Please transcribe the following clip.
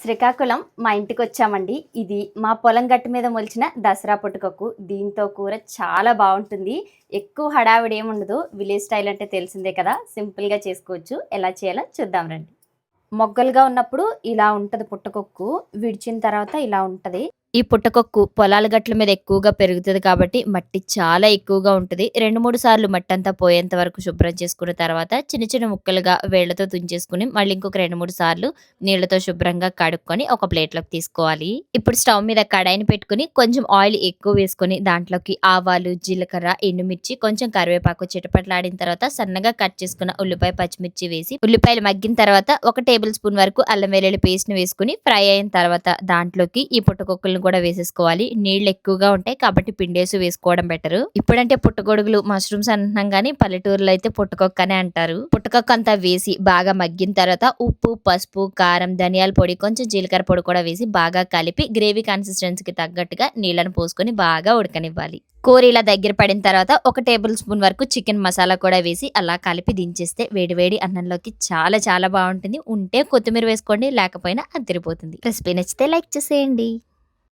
శ్రీకాకుళం మా ఇంటికి వచ్చామండి. ఇది మా పొలం గట్టు మీద మొలిచిన దసరా పుట్టుకకు దీంతో కూర చాలా బాగుంటుంది. ఎక్కువ హడావిడి ఏమి ఉండదు. విలేజ్ స్టైల్ అంటే తెలిసిందే కదా. సింపుల్గా చేసుకోవచ్చు. ఎలా చేయాలో చూద్దాం రండి. మొగ్గలుగా ఉన్నప్పుడు ఇలా ఉంటుంది పుట్టకొక్కు విడిచిన తర్వాత ఇలా ఉంటుంది. ఈ పుట్టకొక్కు పొలాల గట్ల మీద ఎక్కువగా పెరుగుతుంది కాబట్టి మట్టి చాలా ఎక్కువగా ఉంటుంది. రెండు మూడు సార్లు మట్టి అంతా పోయేంత వరకు శుభ్రం చేసుకున్న తర్వాత చిన్న చిన్న ముక్కలుగా వేళ్ళతో తుంచేసుకుని మళ్ళీ ఇంకొక రెండు మూడు సార్లు నీళ్ళతో శుభ్రంగా కడుక్కొని ఒక ప్లేట్లోకి తీసుకోవాలి. ఇప్పుడు స్టవ్ మీద కడాయిని పెట్టుకుని కొంచెం ఆయిల్ ఎక్కువ వేసుకొని దాంట్లోకి ఆవాలు జీలకర్ర ఎండుమిర్చి కొంచెం కరివేపాకు చిటపట్లాడిన తర్వాత సన్నగా కట్ చేసుకున్న ఉల్లిపాయ పచ్చిమిర్చి వేసి ఉల్లిపాయలు మగ్గిన తర్వాత ఒక టేబుల్ స్పూన్ వరకు అల్లం వెల్లుల్లి పేస్ట్ని వేసుకుని ఫ్రై అయిన తర్వాత దాంట్లోకి ఈ పుట్టకొక్కులను కూడా వేసేసుకోవాలి. నీళ్ళు ఎక్కువగా ఉంటాయి కాబట్టి పిండేసి వేసుకోవడం బెటర్ ఇప్పుడంటే పుట్టగొడుగులు మష్రూమ్స్ అంటున్నాం కానీ పల్లెటూరులో అయితే పుట్టకొక్క అని అంటారు. పుట్టకొక్క అంతా వేసి బాగా మగ్గిన తర్వాత ఉప్పు పసుపు కారం ధనియాల పొడి కొంచెం జీలకర్ర పొడి కూడా వేసి బాగా కలిపి గ్రేవీ కన్సిస్టెన్సీకి తగ్గట్టుగా నీళ్ళను పోసుకొని బాగా ఉడకనివ్వాలి. కూర ఇలా దగ్గర పడిన తర్వాత ఒక టేబుల్ స్పూన్ వరకు చికెన్ మసాలా కూడా వేసి అలా కలిపి దించేస్తే వేడివేడి అన్నంలోకి చాలా చాలా బాగుంటుంది. ఉంటే కొత్తిమీర వేసుకోండి లేకపోయినా అదిరిపోతుంది. రెసిపీ నచ్చితే లైక్ చేసేయండి.